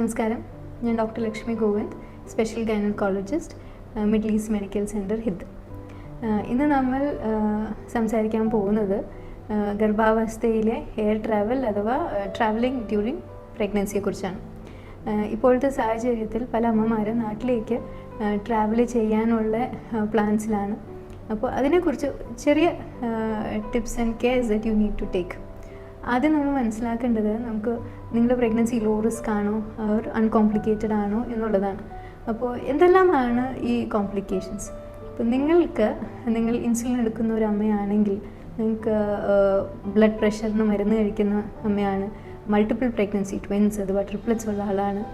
നമസ്കാരം. ഞാൻ doctor Lakshmi Govind special gynaecologist Middle East Medical Centre Hidd ഇന്ന് നമ്മൾ സംസാരിക്കാൻ പോകുന്നത് ഗർഭാവസ്ഥയിലെ എയർ ട്രാവൽ അഥവാ ട്രാവലിംഗ് ഡ്യൂറിങ് പ്രഗ്നൻസിയെക്കുറിച്ചാണ് ഇപ്പോഴത്തെ സാഹചര്യത്തിൽ പല അമ്മമാരും നാട്ടിലേക്ക് ട്രാവൽ ചെയ്യാനുള്ള പ്ലാൻസിലാണ് അപ്പോൾ അതിനെക്കുറിച്ച് ചെറിയ tips and cares that you need to take ആദ്യം നമ്മൾ മനസ്സിലാക്കേണ്ടത് നമുക്ക് നിങ്ങളുടെ പ്രഗ്നൻസി ലോ റിസ്ക് ആണോ? അവർ അൺകോംപ്ലിക്കേറ്റഡ് ആണോ എന്നുള്ളതാണ്. അപ്പോൾ എന്തെല്ലാമാണ് ഈ കോംപ്ലിക്കേഷൻസ് അപ്പോൾ നിങ്ങൾക്ക് നിങ്ങൾ ഇൻസുലിൻ എടുക്കുന്ന ഒരു അമ്മയാണെങ്കിൽ നിങ്ങൾക്ക് ബ്ലഡ് പ്രഷറിന് മരുന്ന് കഴിക്കുന്ന അമ്മയാണ്. മൾട്ടിപ്പിൾ പ്രഗ്നൻസി ട്വിൻസ് അഥവാ ട്രിപ്ലറ്റ്സ് ഉള്ള ആളാണ്.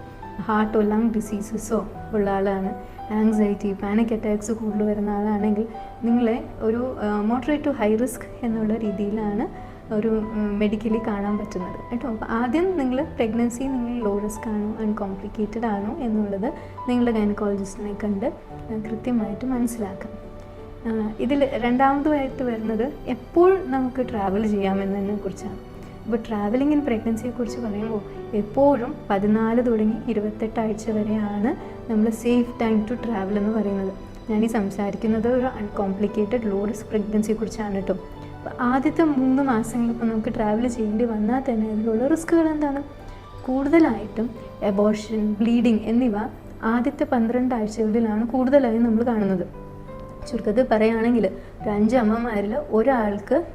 ഹാർട്ടോ ലങ് ഡിസീസസോ ഉള്ള ആളാണ്. ആങ്സൈറ്റി പാനിക് അറ്റാക്സ് കൂടുതൽ വരുന്ന ആളാണെങ്കിൽ നിങ്ങളെ ഒരു മോഡറേറ്റ് ടു ഹൈ റിസ്ക് എന്നുള്ള രീതിയിലാണ് ഒരു മെഡിക്കലി കാണാൻ പറ്റുന്നത്. കേട്ടോ? അപ്പോൾ ആദ്യം നിങ്ങൾ പ്രഗ്നൻസി നിങ്ങൾ ലോ റിസ്ക് ആണോ അൺകോംപ്ലിക്കേറ്റഡ് ആണോ എന്നുള്ളത് നിങ്ങളുടെ ഗൈനക്കോളജിസ്റ്റിനെ കണ്ട് കൃത്യമായിട്ട് മനസ്സിലാക്കാം. ഇതിൽ രണ്ടാമതുമായിട്ട് വരുന്നത് എപ്പോൾ നമുക്ക് ട്രാവൽ ചെയ്യാമെന്നതിനെ കുറിച്ചാണ്. അപ്പോൾ ട്രാവലിംഗ് ഇൻ പ്രഗ്നൻസിയെ കുറിച്ച് പറയുമ്പോൾ എപ്പോഴും പതിനാല് തുടങ്ങി ഇരുപത്തെട്ട് ആഴ്ച വരെയാണ് നമ്മൾ സേഫ് ടൈം ടു ട്രാവൽ എന്ന് പറയുന്നത്. ഞാൻ ഈ സംസാരിക്കുന്നത് ഒരു അൺകോംപ്ലിക്കേറ്റഡ് ലോ റിസ്ക് പ്രഗ്നൻസിയെ കുറിച്ചാണ് കേട്ടോ. ആദ്യത്തെ മൂന്ന് മാസങ്ങളിപ്പോൾ നമുക്ക് ട്രാവൽ ചെയ്യേണ്ടി വന്നാൽ തന്നെ അതിലുള്ള റിസ്ക്കുകൾ എന്താണ്? കൂടുതലായിട്ടും എബോഷൻ ബ്ലീഡിങ് എന്നിവ ആദ്യത്തെ പന്ത്രണ്ട് ആഴ്ചകളിലാണ് കൂടുതലായും നമ്മൾ കാണുന്നത്. ചുരുക്കത്തിൽ പറയുകയാണെങ്കിൽ ഒരു അഞ്ച് അമ്മമാരിൽ ഒരാൾക്ക്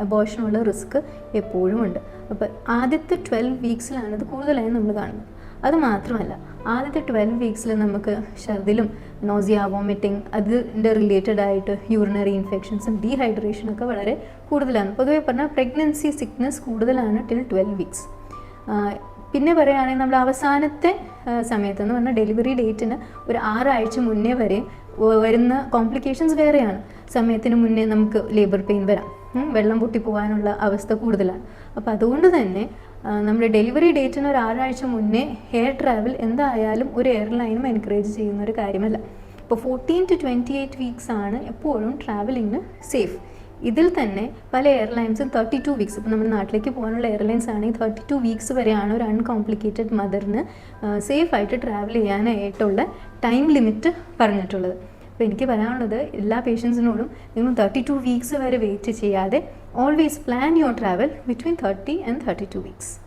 അബോഷനുള്ള റിസ്ക് എപ്പോഴും ഉണ്ട്. അപ്പോൾ ആദ്യത്തെ ട്വൽവ് വീക്സിലാണ് ഇത് കൂടുതലായും നമ്മൾ കാണുന്നത്. അത് മാത്രമല്ല ആദ്യത്തെ ട്വൽവ് വീക്സിൽ നമുക്ക് ഛർദിലും നോസിയ വോമിറ്റിംഗ് അതിന്റെ റിലേറ്റഡ് ആയിട്ട് യൂറിനറി ഇൻഫെക്ഷൻസും ഡീഹൈഡ്രേഷനൊക്കെ വളരെ കൂടുതലാണ്. പൊതുവേ പറഞ്ഞാൽ പ്രഗ്നൻസി സിക്നസ് കൂടുതലാണ് ടിൽ ട്വൽവ് വീക്സ് പിന്നെ പറയുകയാണെങ്കിൽ നമ്മൾ അവസാനത്തെ സമയത്തെന്ന് പറഞ്ഞാൽ ഡെലിവറി ഡേറ്റിന് ഒരു ആറാഴ്ച മുന്നേ വരെ വരുന്ന കോംപ്ലിക്കേഷൻസ് വേറെയാണ്. സമയത്തിന് മുന്നേ നമുക്ക് ലേബർ പെയിൻ വരാം. വെള്ളം പൊട്ടി പോകാനുള്ള അവസ്ഥ കൂടുതലാണ്. അപ്പോൾ അതുകൊണ്ട് തന്നെ നമ്മുടെ ഡെലിവറി ഡേറ്റിന് ഒരു ആറാഴ്ച മുന്നേ എയർ ട്രാവൽ എന്തായാലും ഒരു എയർലൈനും എൻകറേജ് ചെയ്യുന്ന ഒരു കാര്യമല്ല. ഇപ്പോൾ fourteen to twenty eight weeks ആണ് എപ്പോഴും ട്രാവലിങ്ങിന് സേഫ് ഇതിൽ തന്നെ പല എയർലൈൻസും തേർട്ടി ടു വീക്സ് ഇപ്പോൾ നമ്മുടെ നാട്ടിലേക്ക് പോകാനുള്ള എയർലൈൻസ് ആണെങ്കിൽ തേർട്ടി ടു വീക്സ് വരെയാണ് ഒരു അൺകോംപ്ലിക്കേറ്റഡ് മദറിന് സേഫ് ആയിട്ട് ട്രാവൽ ചെയ്യാനായിട്ടുള്ള ടൈം ലിമിറ്റ് പറഞ്ഞിട്ടുള്ളത്. അപ്പോൾ എനിക്ക് പറയാനുള്ളത് എല്ലാ പേഷ്യൻസിനോടും നിങ്ങൾ തേർട്ടി ടു വീക്സ് വരെ വെയിറ്റ് ചെയ്യാതെ Always plan your travel between 30 and 32 weeks.